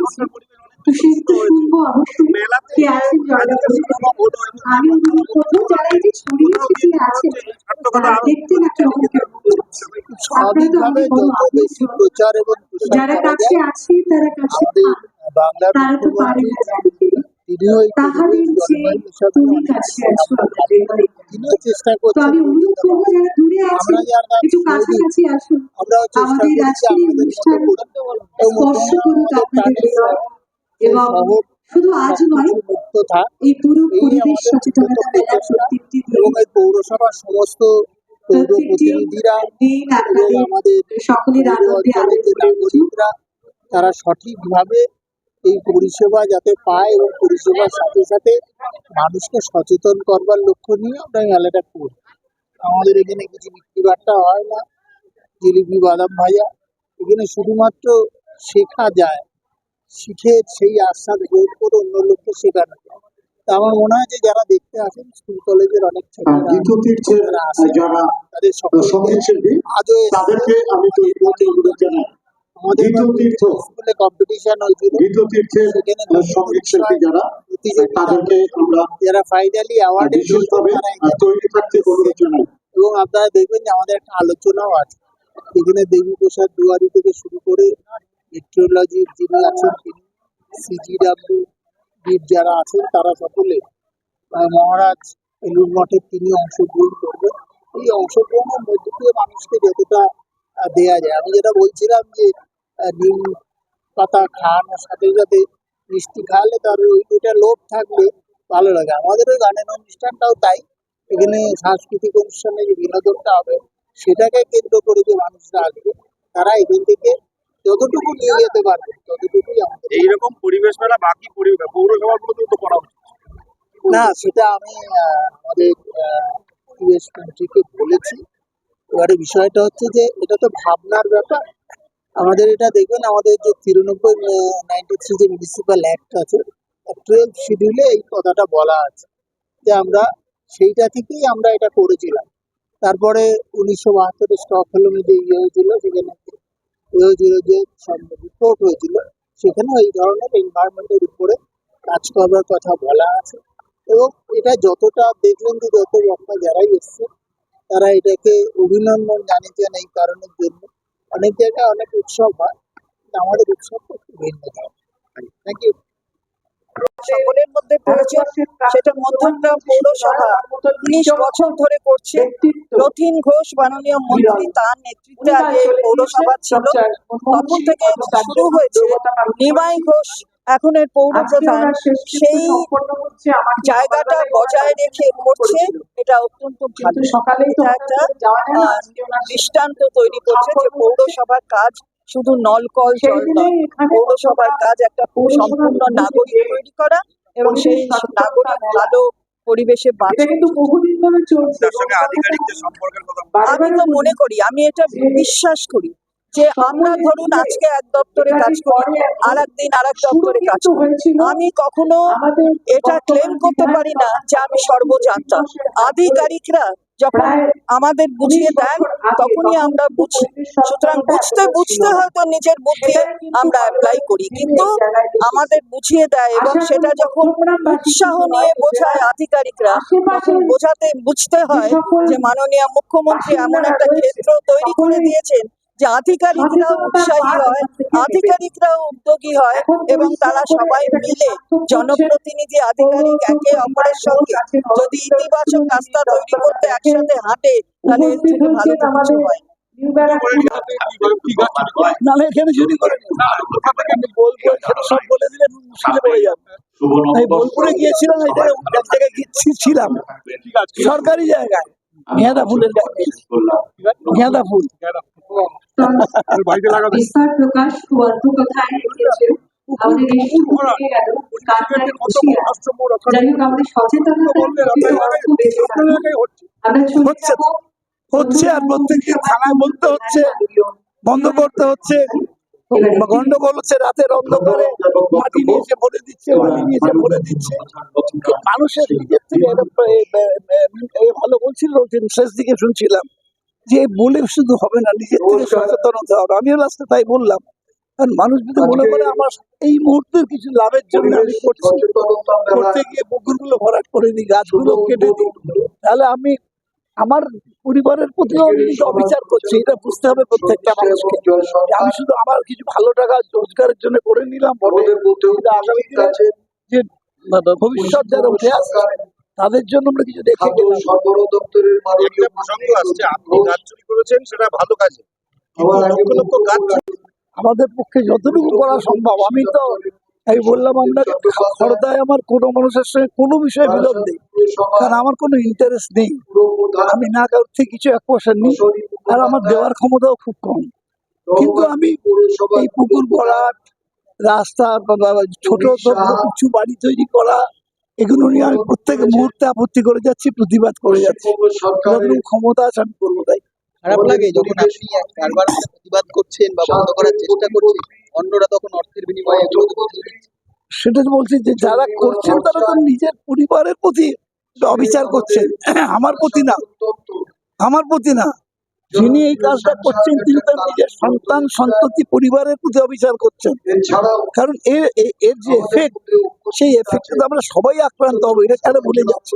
আছে তো সেই শুনব অবশ্যই কে আছেন আমি অনুরোধ করব যারা এই যে ছড়িয়ে ছিটিয়ে দেখতে না কেমন কেমন কাছে আছে তারা কাছে আমাদের তারা তো পারে না জানতে তিনিও এই তাহাদের যে তুমি কাছে আছো আমাদের। চেষ্টা তো আমি অনুরোধ করব যারা দূরে যারা একটু কাছাকাছি আসুন। আমাদের করছি আজকের এই অনুষ্ঠান স্পর্শ করুক আপনাদের হৃদয় এবং শুধু আজ নয় এই পুরো পরিবেশ সচেতনতা মেলা প্রচেষ্টা এবং এই পৌরসভার সমস্ত পৌর প্রতিনিধিরা আমাদের সকলের আনন্দে নাগরিকরা তারা সঠিকভাবে এই পরিষেবা যাতে পায় এবং পরিষেবার সাথে সাথে মানুষকে সচেতন করবার লক্ষ্য নিয়ে আমরা এই মেলাটা করি। আমাদের এখানে কিছু বিক্রি বাট্টা হয় না। জিলিপি বাদাম ভাজা এখানে শুধুমাত্র শেখা যায় শিখে সেই আস্বাদ গ্রহণ করে অন্য লোককে শেখানো যায়। তা আমার মনে হয় যে যারা দেখতে আসেন স্কুল কলেজের অনেক ছেলেরা তাদের আজও তাদেরকে আমি অনুরোধ জানাই। আমাদের স্কুলে কম্পিটিশন হয়েছিল। সেখানে যারা তাদেরকে আমরা যারা ফাইনালি অ্যাওয়ার্ড তৈরি থাকতে অনুরোধ জানাই। এবং আপনারা দেখবেন যে আমাদের একটা আলোচনাও আছে। এখানে দেবী প্রসাদ দুয়ারি থেকে শুরু করে মেট্রোলজির যিনি আছেন তিনি সিজিডাব্লিউ বিট যারা আছেন, তারা সকলে মহারাজ এলুর মঠের তিনি অংশগ্রহণ করবেন। এই অংশগ্রহণের মধ্য দিয়ে মানুষকে যতটা দেয়া যায়। আমি যেটা বলছিলাম যে নিম পাতা খাওয়ানোর সাথে সাথে মিষ্টি খাওয়ালে তার ওই ওইটা লোভ থাকলে ভালো লাগে। আমাদের ওই গানের অনুষ্ঠানটাও তাই। এখানে সাংস্কৃতিক অনুষ্ঠানে যে বিনোদনটা হবে সেটাকে কেন্দ্র করে যে মানুষরা আসবে তারা এখান থেকে যতটুকু নিয়ে যেতে পারবে ততটুকুই আমাদের এইরকম পরিবেশ মেলা বাকি পরিবেশ পৌরসভাগুলোতেও তো করা উচিত না সেটা আমি আমাদের পরিবেশ মন্ত্রীকে বলেছি। এবারে বিষয়টা হচ্ছে যে এটা তো ভাবনার ব্যাপার। আমাদের এটা দেখবেন আমাদের যে তিরানব্বই নাইনটি থ্রি যে মিউনিসিপ্যাল অ্যাক্ট আছে টুয়েলভ শিডিউলে এই কথাটা বলা আছে যে আমরা সেইটা থেকেই আমরা এটা করেছিলাম। তারপরে উনিশশো বাহাত্তরে স্টকহোলমে যে ইয়ে হয়েছিল, সেখানে ইয়ে হয়েছিল যে রিপোর্ট হয়েছিল, সেখানেও এই ধরনের এনভায়রনমেন্টের উপরে কাজ করবার কথা বলা আছে। এবং এটা যতটা দেখলেন যে যত বক্তা যারাই এসছে, তারা এটাকে অভিনন্দন জানিয়েছেন এই কারণের জন্য। অনেক জায়গায় অনেক উৎসব হয় আমাদের উৎসবটা একটু ভিন্ন থ্যাংক ইউ সকলের মধ্যে প্রয়োজন সেটা মধ্যমগ্রাম পৌরসভা। উনিশ বছর ধরে করছে। রথিন ঘোষ, মাননীয় মন্ত্রী, তার নেতৃত্বে আগে পৌরসভা ছিল। তখন থেকে শুরু হয়েছে। নিমাই ঘোষ এখন এর পৌর প্রধান সেই জায়গাটা বজায় রেখে করছে। এটা অত্যন্ত ভালো এটা একটা দৃষ্টান্ত তৈরি করছে যে পৌরসভার কাজ শুধু নল কল জল পৌরসভার কাজ একটা সম্পূর্ণ নাগরিক তৈরি করা এবং সেই নাগরিক ভালো পরিবেশে আমি তো মনে করি আমি এটা বিশ্বাস করি। যে আমরা ধরুন আজকে এক দপ্তরে কাজ করি আর একদিন আর এক দপ্তরে কাজ করি। আমি কখনো এটা ক্লেম করতে পারি না যে আমি সর্বজান্তা আধিকারিকরা যখন আমাদের বুঝিয়ে দেন তখনই আমরা বুঝি সুতরাং বুঝতে বুঝতে হয়তো নিজের বুদ্ধি আমরা অ্যাপ্লাই করি। কিন্তু আমাদের বুঝিয়ে দেয় এবং সেটা যখন উৎসাহ নিয়ে বোঝায় আধিকারিকরা তখন বোঝাতে বুঝতে হয় যে মাননীয় মুখ্যমন্ত্রী এমন একটা ক্ষেত্র তৈরি করে দিয়েছেন যে আধিকারিকরাও উৎসাহী হয় আধিকারিকরাও উদ্যোগী হয় এবং তারা সবাই মিলে জনপ্রতিনিধি আধিকারিক একে অপরের সঙ্গে যদি ইতিবাচক রাস্তা তৈরি করতে একসাথে হাঁটে তাহলে এর থেকে ভালো কিছু হয়। এখানে চুরি করে সব বলে দিলে মুশকিলে পড়ে যাবে। আমি বোলপুরে গিয়েছিলাম এটা এক জায়গায় গিয়ে ছিলাম। সরকারি জায়গায়। গেঁদা ফুলের গেঁদা ফুল। বিস্তার প্রকাশ খুব কথায় আমাদের এই শুরু গেল যাই হোক আমাদের। আমরা হচ্ছে আর প্রত্যেককে থানায় বলতে হচ্ছে। বন্ধ করতে হচ্ছে। গন্ডগোল হচ্ছে রাতের অন্ধকারে মাটি নিয়ে এসে ভরে দিচ্ছে মাটি নিয়ে এসে ভরে দিচ্ছে। মানুষের নিজের থেকে ভালো বলছিল শেষ দিকে শুনছিলাম। যে বলে শুধু হবে না নিজের থেকে সচেতন হতে হবে। আমিও লাস্টে তাই বললাম। কারণ মানুষ যদি মনে করে আমার এই মুহূর্তের কিছু লাভের জন্য আমি করছি করতে গিয়ে পুকুরগুলো ভরাট করে দিই গাছগুলো কেটে দিই তাহলে আমি আমার পরিবারের প্রতিও আমি অবিচার করছি এটা বুঝতে হবে প্রত্যেকটা মানুষকে। আমি শুধু আমার কিছু ভালো টাকা রোজগারের জন্য করে নিলাম কিন্তু আগামী যে ভবিষ্যৎ যারা উঠে আসছে তাদের জন্য আমরা কিছু রেখে গেলাম একটা প্রসঙ্গ আসছে আপনি গাছ চুরি করেছেন সেটা ভালো কাজে। আমাদের পক্ষে যতটুকু করা সম্ভব আমি তো আমি বললাম আপনাকে খড়দায় আমার কোনো মানুষের সঙ্গে কোনো বিষয়ে বিরোধ নেই। কারণ আমার কোনো ইন্টারেস্ট নেই। আমি না কারোর থেকে কিছু এক পয়সা নিই আর আমার দেওয়ার ক্ষমতাও খুব কম। কিন্তু আমি এই পুকুর ভরাট রাস্তা ছোট ছোট কিছু বাড়ি তৈরি করা এগুলো নিয়ে আমি প্রত্যেক মুহূর্তে আপত্তি করে যাচ্ছি প্রতিবাদ করে যাচ্ছি। ক্ষমতা আছে আমি করব তাই? খারাপ লাগে যখন আপনি করে প্রতিবাদ করছেন বা বন্ধ করার চেষ্টা করছেন অন্যরা তখন অর্থের বিনিময়ে সেটা বলছি যে যারা করছেন তারা তো নিজের পরিবারের প্রতি অবিচার করছেন। আমার প্রতি না। আমার প্রতি না। যিনি এই কাজটা করছেন তিনি তার নিজের সন্তান সন্ততি পরিবারের প্রতি অবিচার করছেন। কারণ এর এর যে এফেক্ট সেই এফেক্টে তো আমরা সবাই আক্রান্ত হব এটা তারা ভুলে যাচ্ছে।